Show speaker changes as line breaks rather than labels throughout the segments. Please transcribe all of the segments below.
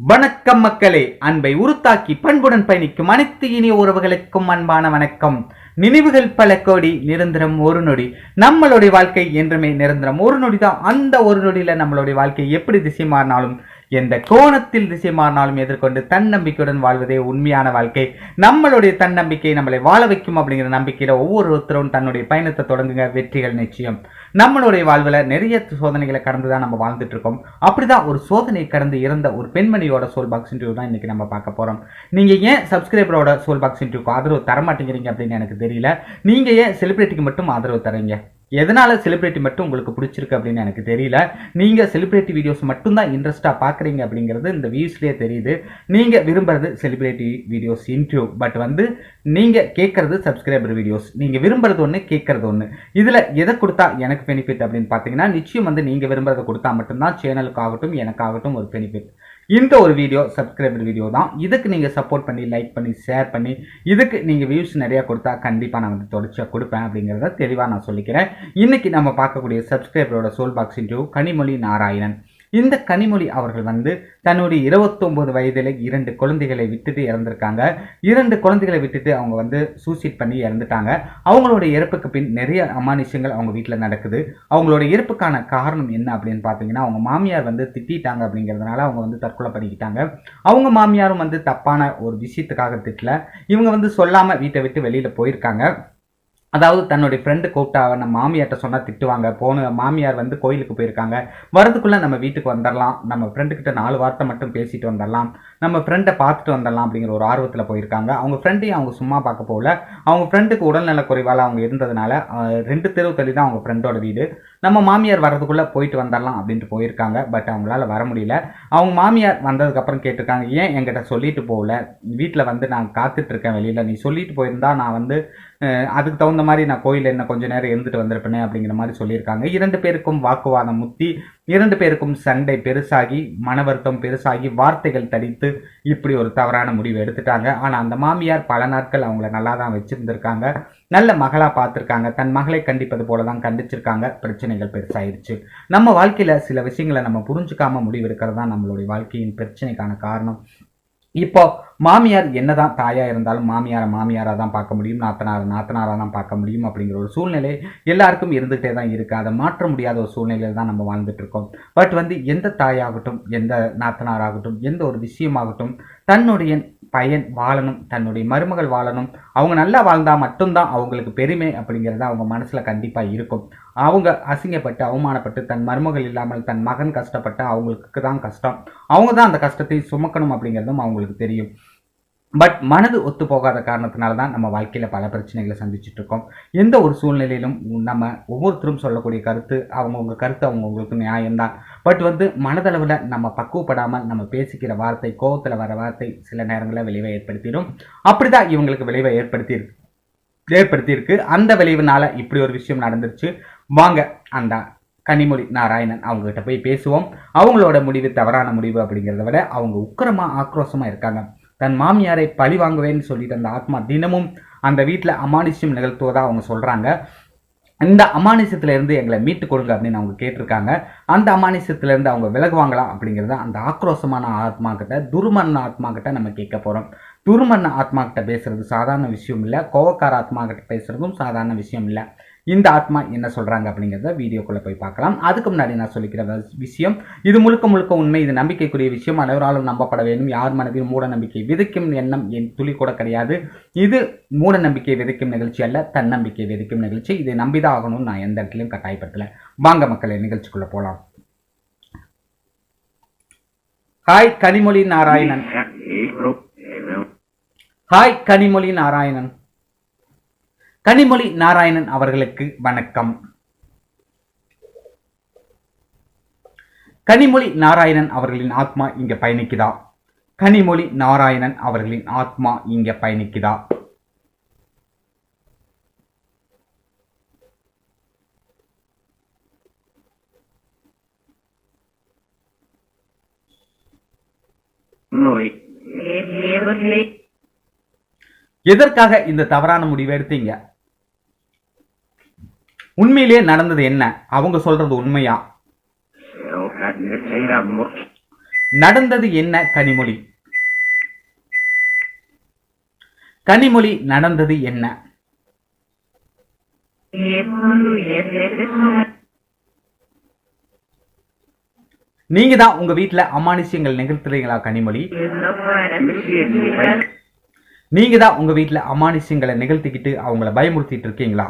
வணக்கம் மக்களே. அன்பை உருத்தாக்கி பண்புடன் பயணிக்கும் அனைத்து இனிய உறவுகளுக்கும் அன்பான வணக்கம். நினைவுகள் பல கோடி நிரந்தரம் ஒரு நொடி. நம்மளுடைய வாழ்க்கை என்றுமே நிரந்தரம் ஒரு நொடி தான் அந்த ஒரு நொடியில நம்மளுடைய வாழ்க்கை எப்படி திசை மாறினாலும் எந்த கோணத்தில் திசை மாறினாலும் எதிர்கொண்டு தன்னம்பிக்கையுடன் வாழ்வதே உண்மையான வாழ்க்கை. நம்மளுடைய தன்னம்பிக்கை நம்மளை வாழ வைக்கும் அப்படிங்கிற நம்பிக்கையில ஒவ்வொருத்தரும் தன்னுடைய பயணத்தை தொடங்குங்க. வெற்றிகள் நிச்சயம். நம்மளுடைய வாழ்வில் நிறைய சோதனைகளை கடந்து தான் நம்ம வாழ்ந்துட்டு இருக்கோம் அப்படிதான் ஒரு சோதனை கடந்து இறந்த ஒரு பெண்மணியோட சோல் பாக்ஸ் இன்டர்வியூ தான் இன்னைக்கு நம்ம பார்க்க போறோம். நீங்க ஏன் சப்ஸ்கிரைபரோட சோல் பாக்ஸ் இன்டர்வியூக்கு ஆதரவு தர மாட்டேங்கிறீங்க அப்படின்னு எனக்கு தெரியல. நீங்க ஏன் செலிபிரிட்டிக்கு மட்டும் ஆதரவு தரீங்க எதனால் செலிப்ரிட்டி மட்டும் உங்களுக்கு பிடிச்சிருக்கு அப்படின்னு எனக்கு தெரியல. நீங்கள் செலிப்ரிட்டி வீடியோஸ் மட்டும்தான் இன்ட்ரெஸ்ட்டாக பார்க்குறீங்க அப்படிங்கிறது இந்த வியூஸ்லேயே தெரியுது. நீங்கள் விரும்புறது செலிப்ரிட்டி வீடியோஸ் இன்டர்வியூ பட் வந்து நீங்கள் கேட்குறது சப்ஸ்கிரைபர் வீடியோஸ் நீங்கள் விரும்புறது ஒன்று கேட்குறது ஒன்று இதில் எதை கொடுத்தா எனக்கு பெனிஃபிட் அப்படின்னு பார்த்தீங்கன்னா நிச்சயம் வந்து நீங்கள் விரும்புறதை கொடுத்தா மட்டும்தான் சேனலுக்காகட்டும் எனக்காகட்டும் ஒரு பெனிஃபிட் இந்த ஒரு வீடியோ சப்ஸ்கிரைபர் வீடியோ தான். இதுக்கு நீங்கள் சப்போர்ட் பண்ணி லைக் பண்ணி ஷேர் பண்ணி இதுக்கு நீங்கள் வியூஸ் நிறையா கொடுத்தா கண்டிப்பாக நான் வந்து தொடர்ச்சியாக கொடுப்பேன் அப்படிங்கிறத தெளிவாக நான் சொல்லிக்கிறேன். இன்றைக்கி நம்ம பார்க்கக்கூடிய சப்ஸ்கிரைபரோட soul box interview Kanimozhi Narayanan. இந்த கனிமொழி அவர்கள் வந்து தன்னுடைய இருபத்தொன்பது வயதில் இரண்டு குழந்தைகளை விட்டுட்டு இறந்திருக்காங்க. இரண்டு குழந்தைகளை விட்டுட்டு அவங்க வந்து சூசைட் பண்ணி இறந்துட்டாங்க. அவங்களோட இறப்புக்கு பின் நிறைய அமானுஷங்கள் அவங்க வீட்டில் நடக்குது. அவங்களோட இறப்புக்கான காரணம் என்ன அப்படின்னு பார்த்தீங்கன்னா அவங்க மாமியார் வந்து திட்டாங்க அப்படிங்கிறதுனால அவங்க வந்து தற்கொலை பண்ணிக்கிட்டாங்க அவங்க மாமியாரும் வந்து தப்பான ஒரு விஷயத்துக்காக திட்டல. இவங்க வந்து சொல்லாமல் வீட்டை விட்டு வெளியில் போயிருக்காங்க. அதாவது தன்னுடைய ஃப்ரெண்டு கூப்பிட்டா நம்ம மாமியார்கிட்ட சொன்னால் திட்டுவாங்க. போன மாமியார் வந்து கோயிலுக்கு போயிருக்காங்க. வரதுக்குள்ளே நம்ம வீட்டுக்கு வந்துடலாம் நம்ம ஃப்ரெண்டுக்கிட்ட நாலு வார்த்தை மட்டும் பேசிட்டு வந்துடலாம் நம்ம ஃப்ரெண்டை பார்த்துட்டு வந்துடலாம் அப்படிங்கிற ஒரு ஆர்வத்தில் போயிருக்காங்க. அவங்க ஃப்ரெண்டையும் அவங்க சும்மா பார்க்க போகல. அவங்க ஃப்ரெண்டுக்கு உடல்நல குறைவால் அவங்க இருந்ததுனால ரெண்டு தெருவு தள்ளி தான் அவங்க ஃப்ரெண்டோட வீடு. நம்ம மாமியார் வர்றதுக்குள்ளே போயிட்டு வந்துடலாம் அப்படின்ட்டு போயிருக்காங்க. பட் அவங்களால வர முடியல. அவங்க மாமியார் வந்ததுக்கப்புறம் கேட்டிருக்காங்க ஏன் என்கிட்ட சொல்லிட்டு போகல? வீட்டில் வந்து நான் காத்துட்ருக்கேன் வெளியில். நீ சொல்லிட்டு போயிருந்தா நான் வந்து அதுக்கு தகுந்த மாதிரி நான் கோயிலில் என்ன கொஞ்ச நேரம் இருந்துட்டு வந்திருப்பேனே அப்படிங்கிற மாதிரி சொல்லியிருக்காங்க. இரண்டு பேருக்கும் வாக்குவாதம் முத்தி இரண்டு பேருக்கும் சண்டை பெருசாகி மனவருத்தம் பெருசாகி வார்த்தைகள் தடித்து இப்படி ஒரு தவறான முடிவு எடுத்துட்டாங்க. ஆனால் அந்த மாமியார் பல நாட்கள் அவங்கள நல்லா தான் வச்சுருந்துருக்காங்க. நல்ல மகளா பார்த்துருக்காங்க. தன் மகளை கண்டிப்பது போல தான் கண்டிச்சிருக்காங்க. பிரச்சனைகள் பெருசாயிருச்சு. நம்ம வாழ்க்கையில சில விஷயங்களை நம்ம புரிஞ்சுக்காம முடிவு எடுக்கிறது தான் நம்மளுடைய வாழ்க்கையின் பிரச்சனைக்கான காரணம். இப்போ மாமியார் என்னதான் தாயா இருந்தாலும் மாமியாரை மாமியாரா தான் பார்க்க முடியும் நாத்தனார் நாத்தனாரா தான் பார்க்க முடியும் அப்படிங்கிற ஒரு சூழ்நிலை எல்லாருக்கும் இருந்துகிட்டே தான் இருக்கு. அதை மாற்ற முடியாத ஒரு சூழ்நிலையில் தான் நம்ம வாழ்ந்துட்டு இருக்கோம். பட் வந்து எந்த தாயாகட்டும் எந்த நாத்தனாராகட்டும் எந்த ஒரு விஷயமாகட்டும் தன்னுடைய பையன் வாழணும் தன்னுடைய மருமகள் வாழணும். அவங்க நல்லா வாழ்ந்தால் மட்டும்தான் அவங்களுக்கு பெருமை அப்படிங்கிறது அவங்க மனசில் கண்டிப்பாக இருக்கும். அவங்க அசிங்கப்பட்டு அவமானப்பட்டு தன் மருமகள் இல்லாமல் தன் மகன் கஷ்டப்பட்டு அவங்களுக்கு தான் கஷ்டம். அவங்க தான் அந்த கஷ்டத்தை சுமக்கணும் அப்படிங்கிறதும் அவங்களுக்கு தெரியும். பட் மனது ஒத்து போகாத காரணத்தினால தான் நம்ம வாழ்க்கையில் பல பிரச்சனைகளை சந்திச்சுட்டு இருக்கோம். எந்த ஒரு சூழ்நிலையிலும் நம்ம ஒவ்வொருத்தரும் சொல்லக்கூடிய கருத்து அவங்கவுங்க கருத்து அவங்கவுங்களுக்கு நியாயம்தான். பட் வந்து மனதளவில் நம்ம பக்குவப்படாமல் நம்ம பேசிக்கிற வார்த்தை கோபத்தில் வர வார்த்தை சில நேரங்களில் விளைவை ஏற்படுத்திடும் அப்படி தான் இவங்களுக்கு விளைவை ஏற்படுத்தியிருக்கு. ஏற்படுத்தியிருக்கு. அந்த விளைவுனால இப்படி ஒரு விஷயம் நடந்துருச்சு. வாங்க அந்த கனிமொழி நாராயணன் அவங்ககிட்ட போய் பேசுவோம். அவங்களோட முடிவு தவறான முடிவு அப்படிங்கிறத விட அவங்க உக்கிரமா ஆக்ரோஷமாக இருக்காங்க. தன் மாமியாரை பழி வாங்குவேன்னு சொல்லிட்டு அந்த ஆத்மா தினமும் அந்த வீட்டில் அமானுஷ்யம் நிகழ்த்துவதாக அவங்க சொல்கிறாங்க இந்த அமானுஷத்திலேருந்து எங்களை மீட்டு கொடுங்க அப்படின்னு அவங்க கேட்டிருக்காங்க. அந்த அமானுஷத்திலேருந்து அவங்க விலகுவாங்களா அப்படிங்கிறத அந்த ஆக்ரோஷமான ஆத்மா கிட்ட துருமன் ஆத்மா கிட்ட நம்ம கேட்க போகிறோம் துருமன் ஆத்மா கிட்ட பேசுறது சாதாரண விஷயம் இல்லை. கோவக்கார ஆத்மா கிட்ட பேசுறதும் சாதாரண விஷயம் இல்லை. இந்த ஆத்மா என்ன சொல்றாங்க அப்படிங்கிறத வீடியோக்குள்ள போய் பார்க்கலாம். அதுக்கு முன்னாடி நான் சொல்லிக்கிற விஷயம் இது முழுக்க முழுக்க உண்மை இது நம்பிக்கைக்குரிய விஷயம். அனைவராலும் நம்பப்பட வேண்டும். யார் மனதில் மூட நம்பிக்கை விதைக்கும் எண்ணம் என் துளி கூட கிடையாது. இது மூட நம்பிக்கை விதைக்கும் நிகழ்ச்சி அல்ல தன்னம்பிக்கை விதைக்கும் நிகழ்ச்சி. இதை நம்பிதான் ஆகணும்னு நான் எந்த இடத்துலையும் கட்டாயப்படுத்தல. வாங்க மக்களே நிகழ்ச்சிக்குள்ள போலாம். ஹாய் கனிமொழி நாராயணன். ஹாய் கனிமொழி நாராயணன். கனிமொழி நாராயணன் அவர்களுக்கு வணக்கம். கனிமொழி நாராயணன் அவர்களின் ஆத்மா இங்க பயணிக்குதா? கனிமொழி நாராயணன் அவர்களின் ஆத்மா இங்க பயணிக்குதா? எதற்காக இந்த தவறான முடிவை எடுத்தீங்க? உண்மையிலேயே நடந்தது என்ன? அவங்க சொல்றது உண்மையா? நடந்தது என்ன கனிமொழி? கனிமொழி நடந்தது என்ன? நீங்க தான் உங்க வீட்டுல அமானுஷ்யங்கள் நிகழ்த்துறீங்களா கனிமொழி? நீங்க தான் உங்க வீட்டுல அமானுஷ்யங்களை நிகழ்த்திக்கிட்டு அவங்கள பயமுறுத்திட்டு இருக்கீங்களா?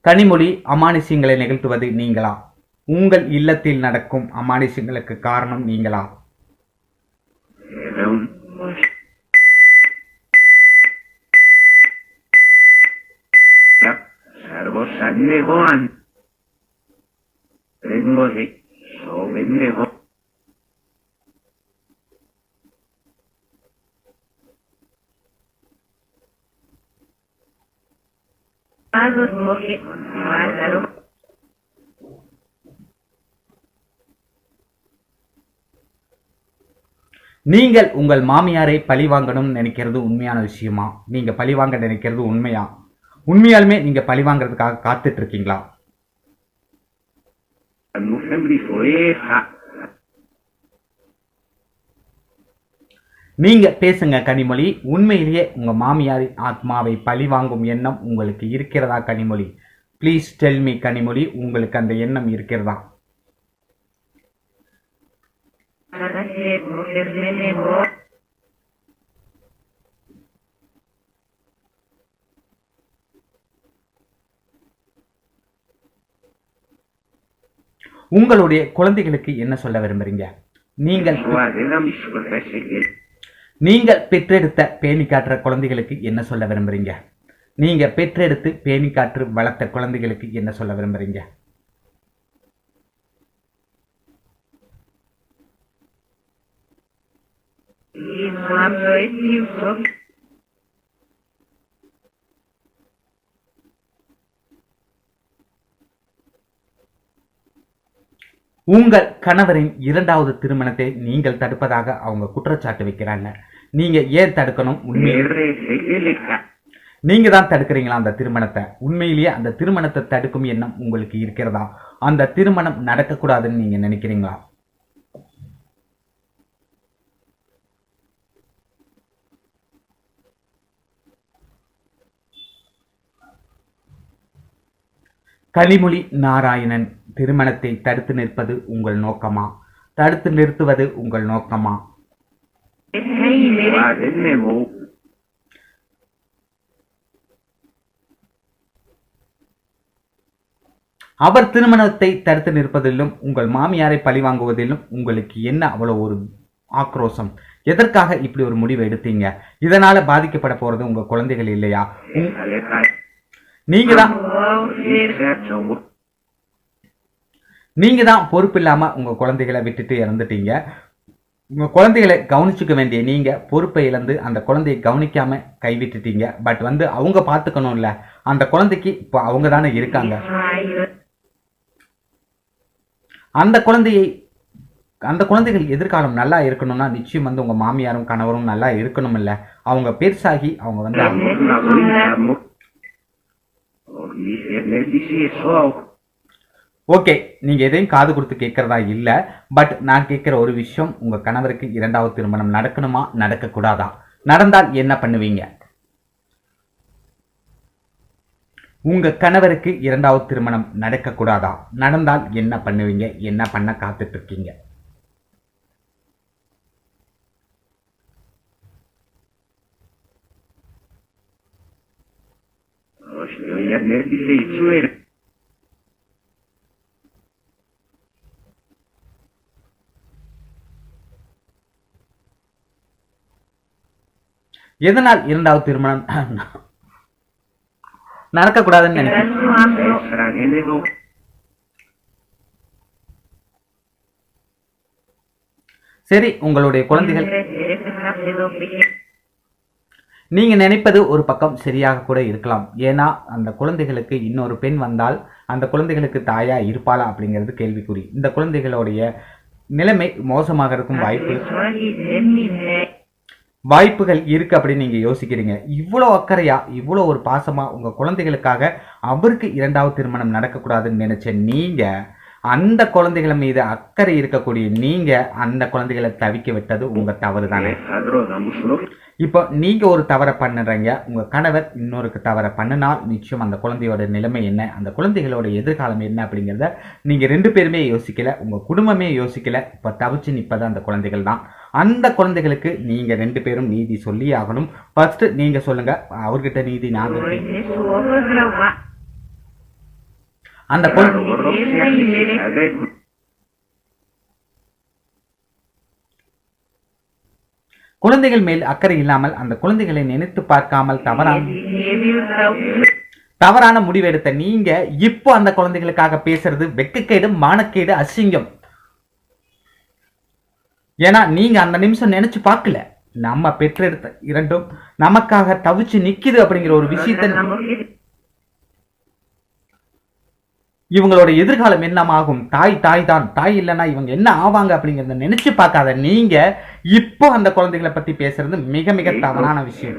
கனிமொழி அமானுஷ்யங்களை நிகழ்த்துவது நீங்களா உங்கள் இல்லத்தில் நடக்கும் அமானுஷ்யங்களுக்கு காரணம் நீங்களா
on. Ja,
so.
நீங்கள் உங்கள் மாமியாரை பழி வாங்கணும்னு நினைக்கிறது உண்மையான விஷயமா? நீங்க பழி வாங்க நினைக்கிறது உண்மையா? உண்மையாலுமே நீங்க பழி வாங்குறதுக்காக காத்துட்டு இருக்கீங்களா. நீங்க பேசுங்க கனிமொழி. உண்மையிலேயே உங்க மாமியாரின் ஆத்மாவை பழி வாங்கும் எண்ணம் உங்களுக்கு இருக்கிறதா Kanimozhi? Please tell me Kanimozhi உங்களுக்கு அந்த எண்ணம் இருக்கிறதா? உங்களுடைய குழந்தைகளுக்கு என்ன சொல்ல விரும்புறீங்க? நீங்கள் நீங்கள் பெற்றெடுத்த பேணி காட்டுற குழந்தைகளுக்கு என்ன சொல்ல விரும்புறீங்க? நீங்க பெற்றெடுத்து பேணி காற்று வளர்த்த குழந்தைகளுக்கு என்ன சொல்ல விரும்புறீங்க? உங்கள் கணவரின் இரண்டாவது திருமணத்தை நீங்கள் தடுப்பதாக அவங்க குற்றச்சாட்டு வைக்கிறாங்க. நீங்க ஏன் தடுக்கணும்?
உண்மையிலே.
நீங்க தான் தடுக்கிறீங்களா அந்த திருமணத்தை? உண்மையிலேயே அந்த திருமணத்தை தடுக்கும் எண்ணம் உங்களுக்கு இருக்கிறதா? அந்த திருமணம் நடக்கக்கூடாதுன்னு நீங்க நினைக்கிறீங்களா? கனிமொழி நாராயணன் திருமணத்தை தடுத்து நிற்பது உங்கள் நோக்கமா? தடுத்து நிறுத்துவது உங்கள் நோக்கமா? அவர் திருமணத்தை தடுத்து நிற்பதிலும் உங்கள் மாமியாரை பழி வாங்குவதிலும் உங்களுக்கு என்ன அவ்வளவு ஒரு ஆக்ரோஷம்? எதற்காக இப்படி ஒரு முடிவு எடுத்தீங்க? இதனால பாதிக்கப்பட போறது உங்க குழந்தைகள் இல்லையா? நீங்க தான் நீங்க தான் பொறுப்பு இல்லாம உங்க குழந்தைகளை விட்டுட்டு இறந்துட்டீங்க. உங்க குழந்தைகளை கவனிச்சுக்க வேண்டிய நீங்க பொறுப்பை இழந்து அந்த குழந்தையை கவனிக்காம கைவிட்டுட்டீங்க. பட் வந்து அவங்க பாத்துக்கணும்ல அந்த குழந்தைக்கு இப்போ அவங்க தானே இருக்காங்க. அந்த குழந்தையை அந்த குழந்தைகள் எதிர்காலம் நல்லா இருக்கணும்னா நிச்சயம் வந்து உங்க மாமியாரும் கணவரும் நல்லா இருக்கணும் இல்ல அவங்க பெருசாகி அவங்க வந்து ஓகே நீங்க எதையும் காது கொடுத்து கேட்கறதா இல்ல பட் நான் கேட்கிற ஒரு விஷயம் உங்க கணவருக்கு இரண்டாவது திருமணம் நடக்கணுமா நடக்க கூடாதா நடந்தால் என்ன பண்ணுவீங்க? உங்க கணவருக்கு இரண்டாவது திருமணம் நடக்க கூடாதா நடந்தால் என்ன பண்ணுவீங்க? என்ன பண்ண காத்துட்டு இருக்கீங்க
Oli ernellisi
எதனால் இரண்டாவது திருமணம்? நடக்கக்கூடாதுன்னு நினைக்கிறேன். சரி உங்களுடைய குழந்தைகள். நீங்கள் நினைப்பது ஒரு பக்கம் சரியாக கூட இருக்கலாம். ஏன்னா அந்த குழந்தைகளுக்கு இன்னொரு பெண் வந்தால் அந்த குழந்தைகளுக்கு தாயா இருப்பாளா அப்படிங்கிறது கேள்விக்குறி. இந்த குழந்தைகளுடைய நிலைமை மோசமாகறதுக்கும் வாய்ப்பு வாய்ப்புகள் இருக்கு அப்படின்னு நீங்க யோசிக்கிறீங்க. இவ்வளோ அக்கறையா இவ்வளோ ஒரு பாசமா உங்க குழந்தைகளுக்காக அவருக்கு இரண்டாவது திருமணம் நடக்கக்கூடாதுன்னு நினைச்ச நீங்க அந்த குழந்தைகள் மீது அக்கறை இருக்கக்கூடிய நீங்க அந்த குழந்தைகளை தவிக்க விட்டது உங்க தவறு தானே இப்போ நீங்கள் ஒரு தவறை பண்ணுறீங்க உங்கள் கணவர் இன்னொருக்கு தவறை பண்ணினால் நிச்சயம் அந்த குழந்தையோட நிலைமை என்ன அந்த குழந்தைகளோட எதிர்காலம் என்ன அப்படிங்கிறத நீங்கள் ரெண்டு பேருமே யோசிக்கல உங்கள் குடும்பமே யோசிக்கல இப்போ தவிச்சு நிற்பது அந்த குழந்தைகள் தான். அந்த குழந்தைகளுக்கு நீங்கள் ரெண்டு பேரும் நீதி சொல்லி ஆகணும். ஃபர்ஸ்ட் நீங்கள் சொல்லுங்க அவர்கிட்ட நீதி நான் அந்த குழந்தை குழந்தைகள் மேல் அக்கறை இல்லாமல் அந்த குழந்தைகளை நினைத்து பார்க்காமல் தவறான தவறான முடிவெடுத்த நீங்க இப்போ அந்த குழந்தைகளுக்காக பேசுறது வெக்கக்கேடு மானக்கேடு அசிங்கம். ஏன்னா நீங்க அந்த நிமிஷம் நினைச்சு பார்க்கல. நம்ம பெற்றெடுத்த இரண்டும் நமக்காக தவிச்சு நிக்குது அப்படிங்கிற ஒரு விஷயத்த இவங்களோட எதிர்காலம் என்னமாகும்? தாய் தாய் தான் தாய் இல்லைன்னா இவங்க என்ன ஆவாங்க அப்படிங்கறத நினைச்சு பார்க்காத நீங்க இப்போ அந்த குழந்தைகளை பத்தி பேசுறது மிக மிக தவறான விஷயம்.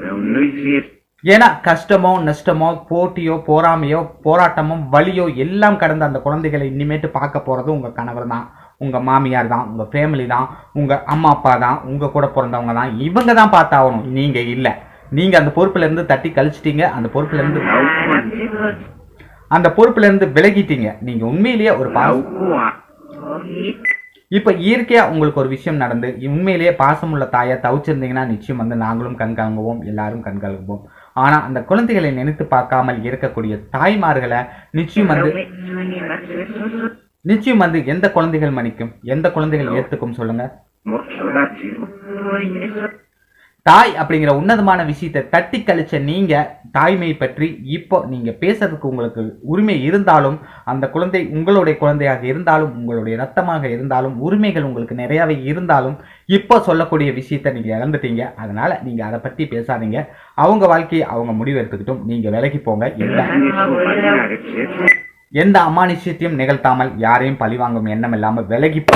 ஏன்னா கஷ்டமோ நஷ்டமோ போட்டியோ போராமையோ போராட்டமோ வலியோ எல்லாம் கடந்த அந்த குழந்தைகளை இனிமேட்டு பார்க்க போறது உங்க கணவர் தான். உங்க மாமியார் தான் உங்க ஃபேமிலி தான் உங்க அம்மா அப்பா தான் உங்க கூட பிறந்தவங்க தான். இவங்க தான் பார்த்தாகணும் நீங்க இல்ல. நீங்க அந்த பொறுப்புல இருந்து தட்டி கழிச்சிட்டீங்க. அந்த பொறுப்புல இருந்து அந்த பொறுப்புல இருந்து விலகிட்டீங்க. நீங்க உண்மையிலேயே ஒரு பாசம் இப்ப இயற்கையா உங்களுக்கு ஒரு விஷயம் நடந்து உண்மையிலேயே பாசமுள்ள தாயை தவிச்சிருந்தீங்கன்னா நிச்சயம் வந்து நாங்களும் கண்காங்குவோம் எல்லாரும் கண்காங்குவோம் ஆனா அந்த குழந்தைகளை நினைத்து பார்க்காமல் இருக்கக்கூடிய தாய்மார்களை நிச்சயம் வந்து நிச்சயம் வந்து எந்த குழந்தைகள் மணிக்கும் எந்த குழந்தைகள் ஏத்துக்கும் சொல்லுங்க? தாய் அப்படிங்கிற உன்னதமான விஷயத்தை தட்டி கழிச்ச நீங்க தாய்மை பற்றி இப்போ நீங்க பேசுறதுக்கு உங்களுக்கு உரிமை இருந்தாலும் அந்த குழந்தை உங்களுடைய குழந்தையாக இருந்தாலும் உங்களுடைய ரத்தமாக இருந்தாலும் உரிமைகள் உங்களுக்கு நிறையாவே இருந்தாலும் இப்போ சொல்லக்கூடிய விஷயத்த நீங்க இழந்துட்டீங்க. அதனால நீங்க அதை பத்தி பேசாதீங்க. அவங்க வாழ்க்கையை அவங்க முடிவு எடுத்துக்கிட்டும் நீங்க விலகி போங்க. எந்த எந்த அமானுஷ்யத்தையும் நிகழ்த்தாமல் யாரையும் பழிவாங்கும் எண்ணம் இல்லாமல் விலகி போ.